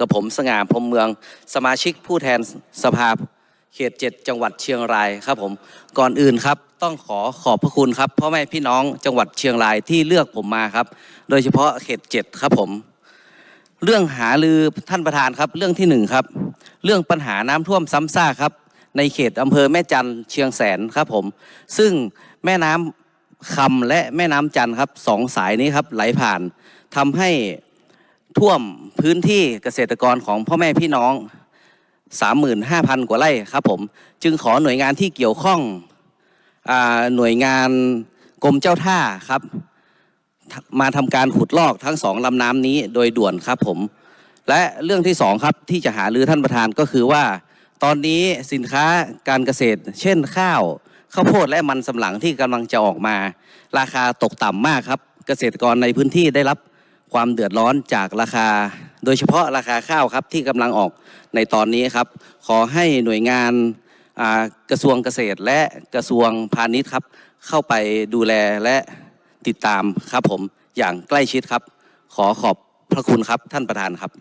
กับผมสง่าพรมเมือง สมาชิกผู้แทนสภาเขตเจ็ดจังหวัดเชียงรายครับผม ก่อนอื่นครับต้องขอขอบพระคุณครับพ่อแม่พี่น้องจังหวัดเชียงรายที่เลือกผมมาครับ โดยเฉพาะเขตเจ็ดครับผม เรื่องหาลือท่านประธานครับเรื่องที่หนึ่งครับ เรื่องปัญหาน้ำท่วมซ้ำซากครับ ในเขตอำเภอแม่จันเชียงแสนครับผม ซึ่งแม่น้ำคำและแม่น้ำจันครับสองสายนี้ครับไหลผ่านทำให้ ท่วมพื้นที่เกษตรกรของพ่อแม่พี่น้อง 35,000 กว่าไร่ครับผม จึงขอหน่วยงานที่เกี่ยวข้องอหน่วยงานกรมเจ้าท่าครับ มาทำการขุดลอกทั้งสองลำน้ำนี้โดยด่วนครับผม และเรื่องที่สองครับที่จะหารือท่านประธานก็คือว่า ตอนนี้สินค้าการเกษตร เช่นข้าวข้าวโพดและมันสำปะหลังที่กำลังจะออกมา ราคาตกต่ำมากครับ เกษตรกรในพื้นที่ได้รับ ความเดือดร้อนจากราคา โดยเฉพาะราคาข้าวครับที่กำลังออกในตอนนี้ครับ ขอให้หน่วยงานกระทรวงเกษตรและกระทรวงพาณิชย์ครับ เข้าไปดูแลและติดตามครับผมอย่างใกล้ชิดครับ ขอขอบพระคุณครับท่านประธานครับ